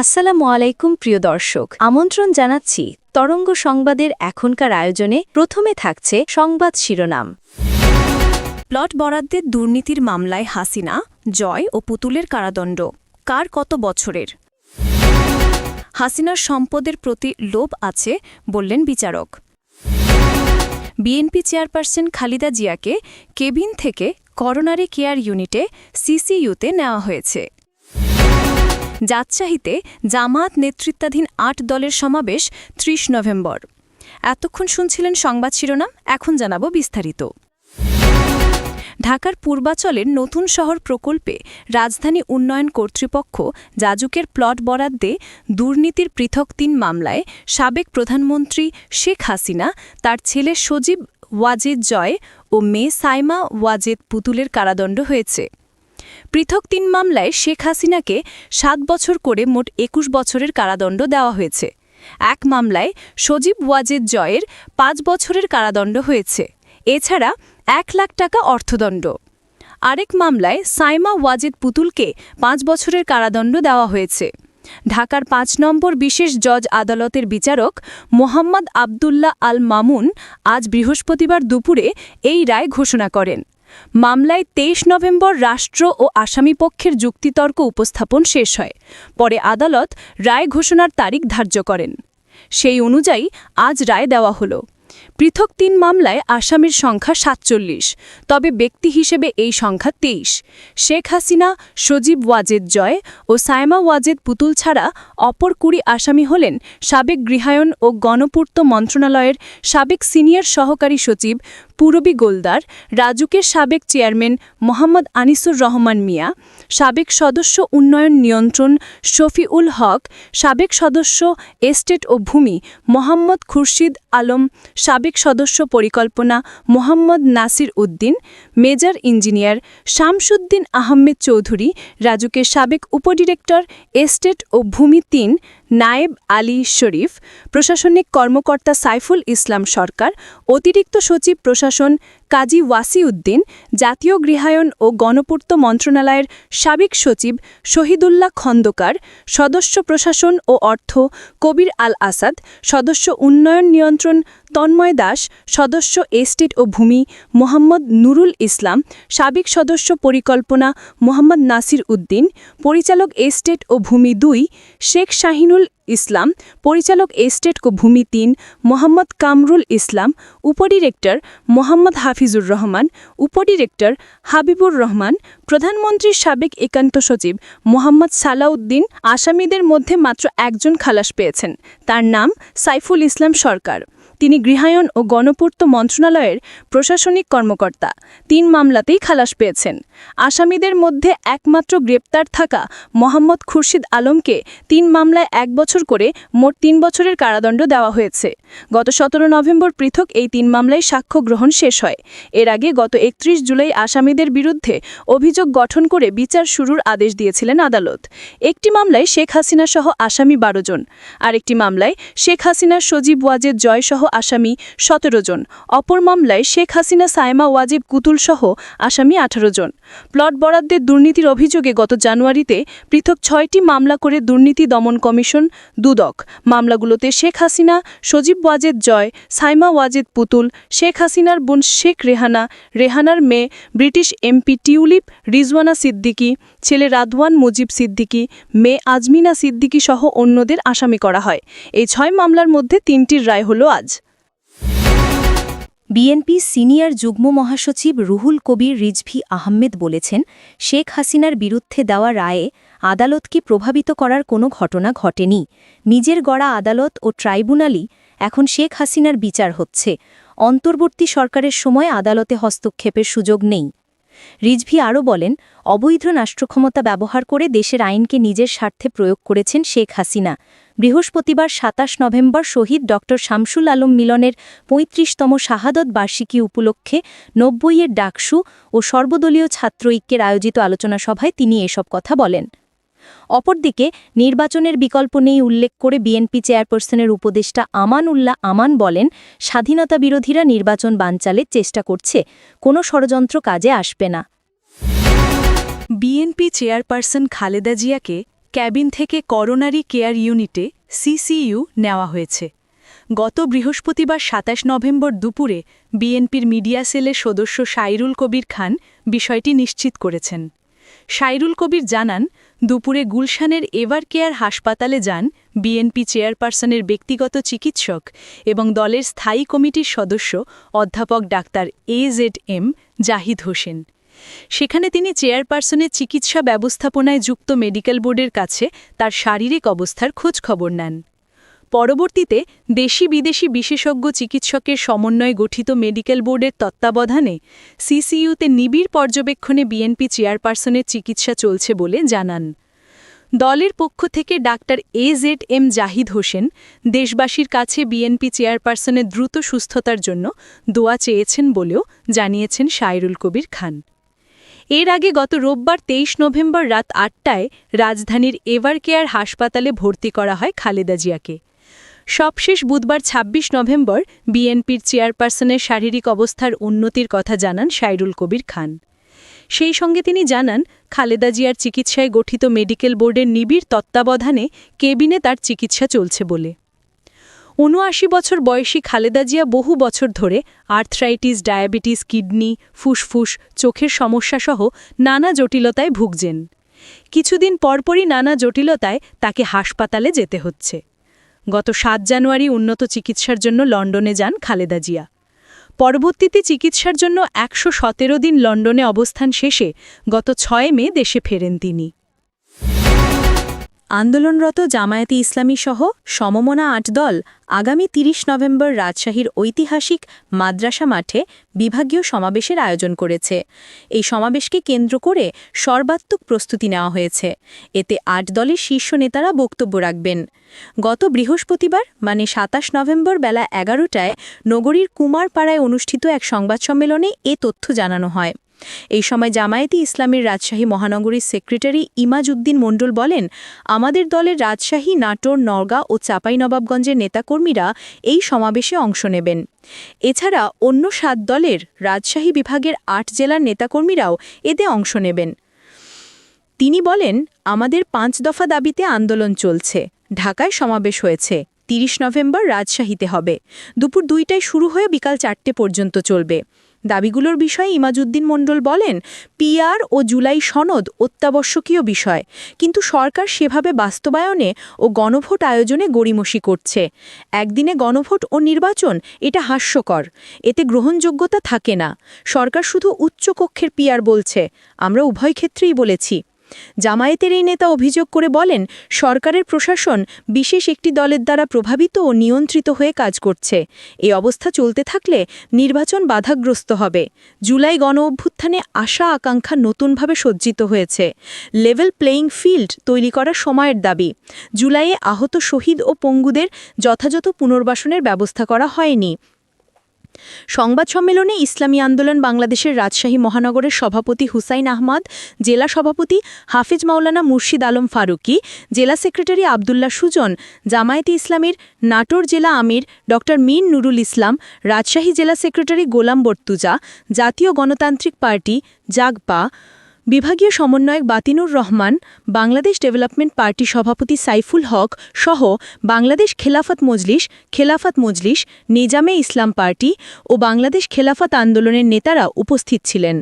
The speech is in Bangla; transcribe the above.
আসসালামু আলাইকুম, প্রিয় দর্শক। আমন্ত্রণ জানাচ্ছি তরঙ্গ সংবাদের এখনকার আয়োজনে। প্রথমে থাকছে সংবাদ শিরোনাম। প্লট বরাদ্দের দুর্নীতির মামলায় হাসিনা, জয় ও পুতুলের কারাদণ্ড। কার কত বছরের? হাসিনার সম্পদের প্রতি লোভ আছে বললেন বিচারক। বিএনপি চেয়ারপারসন খালিদা জিয়াকে কেবিন থেকে করোনারি কেয়ার ইউনিটে সিসিইউতে নেওয়া হয়েছে। যাচ্চাহিতে জামাত নেতৃত্বাধীন আট দলের সমাবেশ ত্রিশ নভেম্বর। এতক্ষণ শুনছিলেন সংবাদ শিরোনাম, এখন জানাব বিস্তারিত। ঢাকার পূর্বাচলের নতুন শহর প্রকল্পে রাজধানী উন্নয়ন কর্তৃপক্ষ যাজুকের প্লট বরাদ্দে দুর্নীতির পৃথক তিন মামলায় সাবেক প্রধানমন্ত্রী শেখ হাসিনা, তার ছেলে সজীব ওয়াজেদ জয় ও মেয়ে সাইমা ওয়াজেদ পুতুলের কারাদণ্ড হয়েছে। পৃথক তিন মামলায় শেখ হাসিনাকে সাত বছর করে মোট একুশ বছরের কারাদণ্ড দেওয়া হয়েছে। এক মামলায় সজীব ওয়াজেদ জয়ের পাঁচ বছরের কারাদণ্ড হয়েছে। এছাড়া এক লাখ টাকা অর্থদণ্ড। আরেক মামলায় সাইমা ওয়াজেদ পুতুলকে পাঁচ বছরের কারাদণ্ড দেওয়া হয়েছে। ঢাকার পাঁচ নম্বর বিশেষ জজ আদালতের বিচারক মোহাম্মদ আবদুল্লাহ আল মামুন আজ বৃহস্পতিবার দুপুরে এই রায় ঘোষণা করেন। মামলায় তেইশ নভেম্বর রাষ্ট্র ও আসামি পক্ষের যুক্তিতর্ক উপস্থাপন শেষ হয়। পরে আদালত রায় ঘোষণার তারিখ ধার্য করেন। সেই অনুযায়ী আজ রায় দেওয়া হলো। পৃথক তিন মামলায় আসামির সংখ্যা সাতচল্লিশ, তবে ব্যক্তি হিসেবে এই সংখ্যা তেইশ। শেখ হাসিনা, সজীব ওয়াজেদ জয় ও সায়মা ওয়াজেদ পুতুল ছাড়া অপর কুড়ি আসামি হলেন সাবেক গৃহায়ন ও গণপূর্ত মন্ত্রণালয়ের সাবেক সিনিয়র সহকারী সচিব পূরবী গোলদার, রাজুকের সাবেক চেয়ারম্যান মোহাম্মদ আনিসুর রহমান মিয়া, সাবেক সদস্য উন্নয়ন নিয়ন্ত্রণ শফিউল হক, সাবেক সদস্য এস্টেট ও ভূমি মোহাম্মদ খুরশিদ আলম, সাবেক সদস্য পরিকল্পনা মোহাম্মদ নাসির উদ্দিন, মেজর ইঞ্জিনিয়ার শামসুদ্দিন আহমেদ চৌধুরী, রাজুকের সাবেক উপডিরেক্টর এস্টেট ও ভূমি তিন নায়েব আলী শরীফ, প্রশাসনিক কর্মকর্তা সাইফুল ইসলাম সরকার, অতিরিক্ত সচিব প্রশাসন muchachón কাজী ওয়াসিউদ্দিন, জাতীয় গৃহায়ন ও গণপূর্ত মন্ত্রণালয়ের সাবেক সচিব শহীদুল্লাহ খন্দকার, সদস্য প্রশাসন ও অর্থ কবির আল আসাদ সদস্য উন্নয়ন নিয়ন্ত্রণ তন্ময় দাস, সদস্য এস্টেট ও ভূমি মোহাম্মদ নুরুল ইসলাম, সাবেক সদস্য পরিকল্পনা মোহাম্মদ নাসির উদ্দিন, পরিচালক এস্টেট ও ভূমি দুই, শেখ শাহিনুল ইসলাম, পরিচালক এস্টেট ও ভূমি তিন, মোহাম্মদ কামরুল ইসলাম, উপডিরেক্টর মোহাম্মদ হাফিজুর রহমান উপডিরেক্টর হাবিবুর রহমান, প্রধানমন্ত্রীর সাবেক একান্ত সচিব মোহাম্মদ সালাউদ্দিন আসামিদের মধ্যে মাত্র একজন খালাস পেয়েছেন। তার নাম সাইফুল ইসলাম সরকার। তিনি গৃহায়ন ও গণপূর্ত মন্ত্রণালয়ের প্রশাসনিক কর্মকর্তা। তিন মামলাতেই খালাস পেয়েছেন। আসামিদের মধ্যে একমাত্র গ্রেপ্তার থাকা মোহাম্মদ খুরশিদ আলমকে তিন মামলায় এক বছর করে মোট তিন বছরের কারাদণ্ড দেওয়া হয়েছে। গত সতেরো নভেম্বর পৃথক এই তিন মামলায় সাক্ষ্য গ্রহণ শেষ হয়। এর আগে গত একত্রিশ জুলাই আসামিদের বিরুদ্ধে অভিযোগ গঠন করে বিচার শুরুর আদেশ দিয়েছিলেন আদালত। একটি মামলায় শেখ হাসিনা সহ আসামি বারো জন। আরেকটি মামলায় শেখ হাসিনার সজীব ওয়াজেদ জয়সহ আসামি সতেরো জন। অপর মামলায় শেখ হাসিনা, সায়মা ওয়াজিব, কুতুল সহ আসামি আঠারো জন। প্লট বরাদ্দের দুর্নীতির অভিযোগে গত জানুয়ারিতে পৃথক ছয়টি মামলা করে দুর্নীতি দমন কমিশন দুদক। মামলাগুলোতে শেখ হাসিনা, সজীব ওয়াজেদ জয় সাইমা ওয়াজেদ পুতুল, শেখ হাসিনার বোন শেখ রেহানা, রেহানার মেয়ে British MP Tulip, Rizwana Siddiqui ছেলে রাদওয়ান মুজিব সিদ্দিকী, মেয়ে আজমিনা সিদ্দিকী সহ অন্যদের আসামি করা হয়। এই ছয় মামলার মধ্যে তিনটির রায় হল আজ। বিএনপি সিনিয়র যুগ্ম মহাসচিব রুহুল কবির রিজভি আহমেদ বলেছেন, শেখ হাসিনার বিরুদ্ধে দেওয়া রায়ে আদালতকে প্রভাবিত করার কোনো ঘটনা ঘটেনি। নিজের গড়া আদালত ও ট্রাইব্যুনালই এখন শেখ হাসিনার বিচার হচ্ছে। অন্তর্বর্তী সরকারের সময় আদালতে হস্তক্ষেপের সুযোগ নেই। রিজভি আরও বলেন, অবৈধ রাষ্ট্রক্ষমতা ব্যবহার করে দেশের আইনকে নিজের স্বার্থে প্রয়োগ করেছেন শেখ হাসিনা। বৃহস্পতিবার সাতাশ নভেম্বর শহীদ ড শামসুল আলম মিলনের পঁয়ত্রিশতম শাহাদত বার্ষিকী উপলক্ষে নব্বইয়ের ডাকসু ও সর্বদলীয় ছাত্র ঐক্যের আয়োজিত আলোচনা সভায় তিনি এসব কথা বলেন। অপরদিকে, নির্বাচনের বিকল্প নেই উল্লেখ করে বিএনপি চেয়ারপারসনের উপদেষ্টা আমান উল্লাহ আমান বলেন, স্বাধীনতা বিরোধীরা নির্বাচন বানচালের চেষ্টা করছে, কোনো ষড়যন্ত্র কাজে আসবে না। বিএনপি চেয়ারপারসন খালেদা জিয়াকে ক্যাবিন থেকে করোনারি কেয়ার ইউনিটে সিসিইউ নেওয়া হয়েছে। গত বৃহস্পতিবার সাতাশ নভেম্বর দুপুরে বিএনপির মিডিয়া সেলের সদস্য সাইরুল কবির খান বিষয়টি নিশ্চিত করেছেন। সাইরুল কবির জানান দুপুরে গুলশানের এভার কেয়ার হাসপাতালে যান বিএনপি চেয়ারপারসনের ব্যক্তিগত চিকিৎসক এবং দলের স্থায়ী কমিটির সদস্য অধ্যাপক doctor A Z M Zahid Hossain. সেখানে তিনি চেয়ারপারসনের চিকিৎসা ব্যবস্থাপনায় যুক্ত মেডিকেল বোর্ডের কাছে তার শারীরিক অবস্থার খোঁজ খবর নেন। পরবর্তীতে দেশি বিদেশি বিশেষজ্ঞ চিকিৎসকের সমন্বয়ে গঠিত মেডিকেল বোর্ডের তত্ত্বাবধানে সিসিইউতে নিবিড় পর্যবেক্ষণে বিএনপি চেয়ারপারসনের চিকিৎসা চলছে বলে জানান। দলের পক্ষ থেকে doctor A Z M Zahid Hossain দেশবাসীর কাছে বিএনপি চেয়ারপারসনের দ্রুত সুস্থতার জন্য দোয়া চেয়েছেন বলেও জানিয়েছেন শায়রুল কবির খান। এর আগে গত রোববার তেইশ নভেম্বর রাত আটটায় রাজধানীর এভার কেয়ার হাসপাতালে ভর্তি করা হয় খালেদা জিয়াকে। সবশেষ বুধবার ২৬ নভেম্বর বিএনপির চেয়ারপারসনের শারীরিক অবস্থার উন্নতির কথা জানান সাইরুল কবির খান। সেই সঙ্গে তিনি জানান, খালেদা জিয়ার চিকিৎসায় গঠিত মেডিকেল বোর্ডের নিবিড় তত্ত্বাবধানে কেবিনে তার চিকিৎসা চলছে বলে। উনআশি বছর বয়সী খালেদা জিয়া বহু বছর ধরে আর্থ্রাইটিস, ডায়াবেটিস, কিডনি, ফুসফুস, চোখের সমস্যাসহ নানা জটিলতায় ভুগছেন। কিছুদিন পরপরই নানা জটিলতায় তাকে হাসপাতালে যেতে হচ্ছে। গত সাত জানুয়ারি উন্নত চিকিৎসার জন্য লন্ডনে যান খালেদা জিয়া। পরবর্তীতে চিকিৎসার জন্য একশো সতেরো দিন লন্ডনে অবস্থান শেষে গত ছয় মে দেশে ফেরেন তিনি। আন্দোলনরত জামায়াতি ইসলামী সহ সমমনা আট দল আগামী ৩০ নভেম্বর রাজশাহীর ঐতিহাসিক মাদ্রাসা মাঠে বিভাগীয় সমাবেশের আয়োজন করেছে। এই সমাবেশকে কেন্দ্র করে সর্বাত্মক প্রস্তুতি নেওয়া হয়েছে। এতে আট দলের শীর্ষ নেতারা বক্তব্য রাখবেন। গত বৃহস্পতিবার মানে সাতাশ নভেম্বর বেলা এগারোটায়, নগরীর কুমারপাড়ায় অনুষ্ঠিত এক সংবাদ সম্মেলনে এ তথ্য জানানো হয়। এই সময় জামায়াতি ইসলামের রাজশাহী মহানগরীর সেক্রেটারি ইমাজউদ্দিন মণ্ডল বলেন, আমাদের দলের রাজশাহী, নাটোর, নওগাঁ ও চাঁপাইনবাবগঞ্জের নেতাকর্মীরা এই সমাবেশে অংশ নেবেন। এছাড়া অন্য সাত দলের রাজশাহী বিভাগের আট জেলার নেতাকর্মীরাও এতে অংশ নেবেন। তিনি বলেন, আমাদের পাঁচ দফা দাবিতে আন্দোলন চলছে। ঢাকায় সমাবেশ হয়েছে। ৩০ নভেম্বর রাজশাহীতে হবে। দুপুর দুইটায় শুরু হয়ে বিকাল চারটে পর্যন্ত চলবে। দাবিগুলোর বিষয়ে ইমাজুদ্দিন মণ্ডল বলেন, পিআর ও জুলাই সনদ অত্যাবশ্যকীয় বিষয়, কিন্তু সরকার সেভাবে বাস্তবায়নে ও গণভোট আয়োজনে গড়িমসি করছে। একদিনে গণভোট ও নির্বাচন, এটা হাস্যকর, এতে গ্রহণযোগ্যতা থাকে না। সরকার শুধু উচ্চকক্ষের পিআর বলছে, আমরা উভয় ক্ষেত্রেই বলেছি। জামায়াতের এই নেতা অভিযোগ করে বলেন, সরকারের প্রশাসন বিশেষ একটি দলের দ্বারা প্রভাবিত ও নিয়ন্ত্রিত হয়ে কাজ করছে। এই অবস্থা চলতে থাকলে নির্বাচন বাধাগ্রস্ত হবে। জুলাই গণ অভ্যুত্থানে আশা আকাঙ্ক্ষা নতুনভাবে সজ্জিত হয়েছে। লেভেল প্লেয়িং ফিল্ড তৈরি করা সময়ের দাবি। জুলাইয়ে আহত শহীদ ও পঙ্গুদের যথাযথ পুনর্বাসনের ব্যবস্থা করা হয়নি। সংবাদ সম্মেলনে ইসলামী আন্দোলন বাংলাদেশের রাজশাহী মহানগরের সভাপতি হুসাইন আহমদ, জেলা সভাপতি হাফিজ মাওলানা মুর্শিদ আলম ফারুকি, জেলা সেক্রেটারি আবদুল্লাহ সুজন, জামায়াতে ইসলামের নাটোর জেলা আমির ড মিন নুরুল ইসলাম, রাজশাহী জেলা সেক্রেটারি গোলাম বর্তুজা, জাতীয় গণতান্ত্রিক পার্টি জাগপা বিভাগীয় সমন্বয়ক বাতিনুর রহমান, বাংলাদেশ ডেভেলপমেন্ট পার্টি সভাপতি সাইফুল হক সহ বাংলাদেশ খেলাফত মজলিস খেলাফত মজলিস, নিজামে ইসলাম পার্টি ও বাংলাদেশ খেলাফত আন্দোলনের নেতারা উপস্থিত ছিলেন।